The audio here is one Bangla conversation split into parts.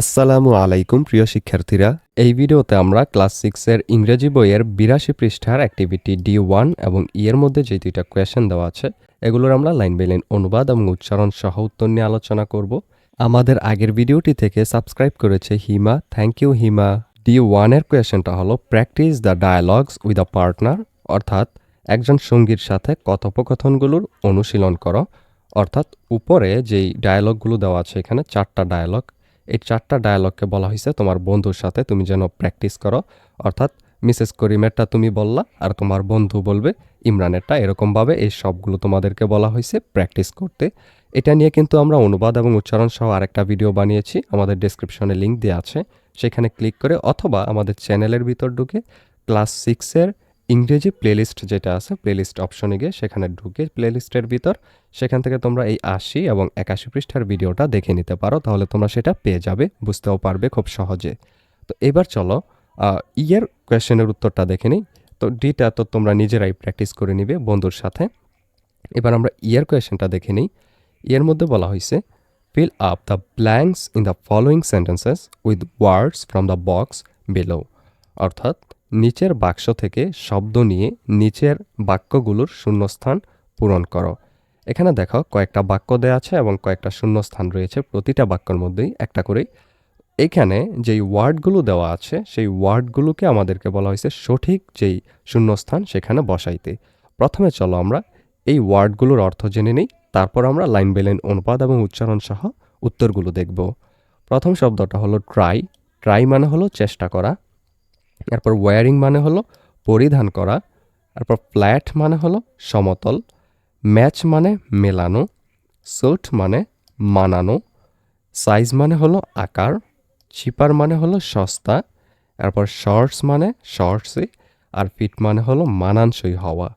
আসসালামু আলাইকুম, প্রিয় শিক্ষার্থীরা। এই ভিডিওতে আমরা ক্লাস সিক্সের ইংরেজি বইয়ের বিরাশি পৃষ্ঠার অ্যাক্টিভিটি ডি ওয়ান এবং ই এর মধ্যে যে দুইটা কোয়েশন দেওয়া আছে, এগুলোর আমরা লাইন বাই লাইন অনুবাদ এবং উচ্চারণ সহ উত্তর নিয়ে আলোচনা করব। আমাদের আগের ভিডিওটি থেকে সাবস্ক্রাইব করেছে Hima. Thank you Hima. D ওয়ানের কোয়েশনটা হলো practice the dialogues with a partner অর্থাৎ একজন সঙ্গীর সাথে কথোপকথনগুলোর অনুশীলন করো। অর্থাৎ উপরে যেই ডায়ালগগুলো দেওয়া আছে, এখানে চারটা ডায়ালগ এই চারটা ডায়ালগকে বলা হয়েছে তোমার বন্ধুর সাথে তুমি যেন প্র্যাকটিস করো। অর্থাৎ মিসেস করিমেরটা তুমি বললা আর তোমার বন্ধু বলবে, ইমরানেরটা এরকমভাবে এই সবগুলো তোমাদেরকে বলা হয়েছে প্র্যাকটিস করতে। এটা নিয়ে কিন্তু আমরা অনুবাদ এবং উচ্চারণ সহ আরেকটা ভিডিও বানিয়েছি, আমাদের ডেসক্রিপশনে লিঙ্ক দেওয়া আছে। সেখানে ক্লিক করে অথবা আমাদের চ্যানেলের ভিতর ঢুকে ক্লাস সিক্সের ইংরেজি প্লেলিস্ট যেটা আছে প্লেলিস্ট অপশনে গিয়ে সেখানে ঢুকে প্লেলিস্টের ভিতর, সেখান থেকে তোমরা এই আশি এবং একাশি পৃষ্ঠার ভিডিওটা দেখে নিতে পারো, তাহলে তোমরা সেটা পেয়ে যাবে, বুঝতেও পারবে খুব সহজে। তো এবার চলো ইয়ের কোয়েশ্চেনের উত্তরটা দেখে নিই। তো ডিটা তো তোমরা নিজেরাই প্র্যাকটিস করে নিবে বন্ধুর সাথে। এবার আমরা ইয়ের কোয়েশ্চেনটা দেখে নিই। ইয়ের মধ্যে বলা হয়েছে fill up the blanks in the following sentences with words from the box below অর্থাৎ নিচের বাক্স থেকে শব্দ নিয়ে নিচের বাক্যগুলোর শূন্যস্থান পূরণ করো। এখানে দেখো কয়েকটা বাক্য দেওয়া আছে এবং কয়েকটা শূন্যস্থান রয়েছে। প্রতিটা বাক্যের মধ্যেই একটা করে এখানে যেই ওয়ার্ডগুলো দেওয়া আছে, সেই ওয়ার্ডগুলোকে আমাদেরকে বলা হয়েছে সঠিক যেই শূন্যস্থান সেখানে বসাইতে। প্রথমে চলো আমরা এই ওয়ার্ডগুলোর অর্থ জেনে নিই, তারপর আমরা লাইন বাই লাইন অনুপাত এবং উচ্চারণ সহ উত্তরগুলো দেখব। প্রথম শব্দটা হলো ট্রাই ট্রাই মানে হলো চেষ্টা করা। এরপর ওয়ারিং মানে হলো পরিধান করা তারপর ফ্ল্যাট মানে হলো সমতল ম্যাচ মানে মেলানো সুট মানে মানানো সাইজ মানে হলো আকার চিপার মানে হলো সস্তা, এরপর শর্টস মানে শর্টসই আর ফিট মানে হলো মানানসই হওয়া।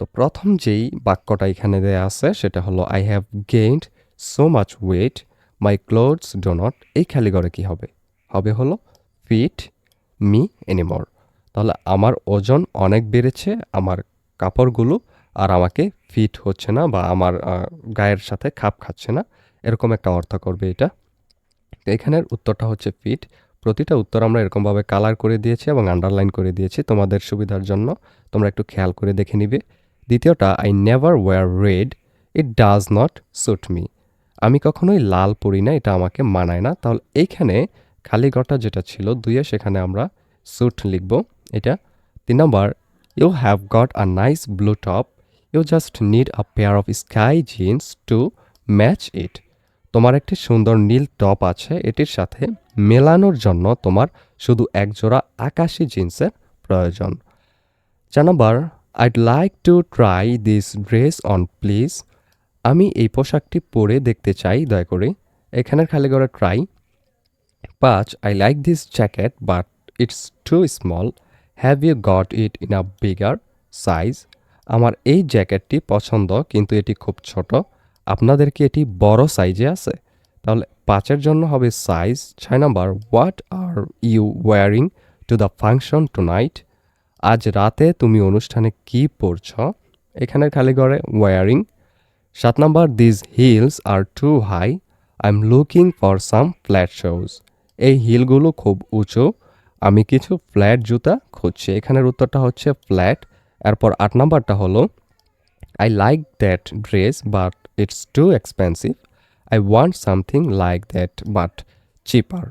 তো প্রথম যেই বাক্যটা এখানে দেয়া আছে সেটা হলো I have gained so much weight my clothes do not এই খালিগড়ে কি হবে? হবে হলো ফিট মি এনিমোর তাহলে আমার ওজন অনেক বেড়েছে, আমার কাপড়গুলো আর আমাকে ফিট হচ্ছে না বা আমার গায়ের সাথে খাপ খাচ্ছে না। এরকম একটা অর্থ করবে এটা। এখানের উত্তরটা হচ্ছে ফিট প্রতিটা উত্তর আমরা এরকমভাবে কালার করে দিয়েছি এবং আন্ডারলাইন করে দিয়েছি তোমাদের সুবিধার জন্য। তোমরা একটু খেয়াল করে দেখে নিবে। দ্বিতীয়টা I never wear red it does not suit me আমি কখনোই লাল পরি না, এটা আমাকে মানায় না। তাহলে এইখানে খালি ঘরটা যেটা ছিল, দুইয়ে সেখানে আমরা স্যুট লিখব। এটা তিন নম্বর you have got a nice blue top you just need a pair of sky jeans to match it তোমার একটি সুন্দর নীল টপ আছে, এটির সাথে মেলানোর জন্য তোমার শুধু একজোড়া আকাশি জিন্সের প্রয়োজন। চার নম্বর I'd like to try this dress on please আমি এই পোশাকটি পরে দেখতে চাই, দয়া করে। এখানের খালি করে ট্রাই পাঁচ I like this jacket but it's too small have you got it in a bigger size আমার এই জ্যাকেটটি পছন্দ, কিন্তু এটি খুব ছোট। আপনাদের কি এটি বড় সাইজে আছে? তাহলে পাঁচের জন্য হবে সাইজ ছয় number what are you wearing to the function tonight আজ রাতে তুমি অনুষ্ঠানে কি পরছ? এখানে খালি ঘরে ওয়ারিং সাত number this heels are too high I am looking for some flat shoes এই হিলগুলো খুব উঁচু। আমি কিছু ফ্ল্যাট জুতা খুঁজছি। এখানের উত্তরটা হচ্ছে ফ্ল্যাট। এরপর আট নাম্বারটা হলো I like that dress but it's too expensive I want something like that but cheaper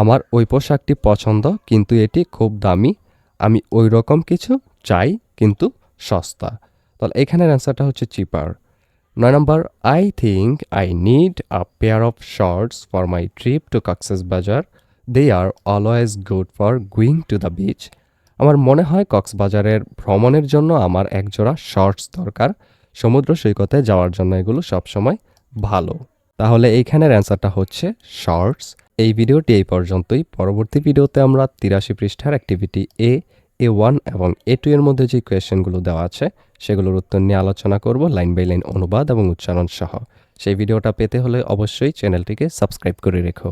আমার ওই পোশাকটি পছন্দ, কিন্তু এটি খুব দামি। আমি ওই রকম কিছু চাই, কিন্তু সস্তা। তাহলে এখানের অ্যান্সারটা হচ্ছে চিপার নয় নম্বর I think I need a pair of shorts for my trip to Cox's Bazar they are always good for going to the beach আমার মনে হয় কক্সবাজারের ভ্রমণের জন্য আমার একজোড়া শর্টস দরকার। সমুদ্র সৈকতে যাওয়ার জন্য এগুলো সবসময় ভালো। তাহলে এইখানের অ্যান্সারটা হচ্ছে শর্টস এই ভিডিওটি এই পর্যন্তই। পরবর্তী ভিডিওতে আমরা তিরাশি পৃষ্ঠার অ্যাক্টিভিটি এ এ ওয়ান এবং এ টু এর মধ্যে যে কোয়েশ্চেনগুলো দেওয়া আছে, সেগুলোর উত্তর নিয়ে আলোচনা করব লাইন বাই লাইন অনুবাদ এবং উচ্চারণ সহ। সেই ভিডিওটা পেতে হলে অবশ্যই চ্যানেলটিকে সাবস্ক্রাইব করে রেখো।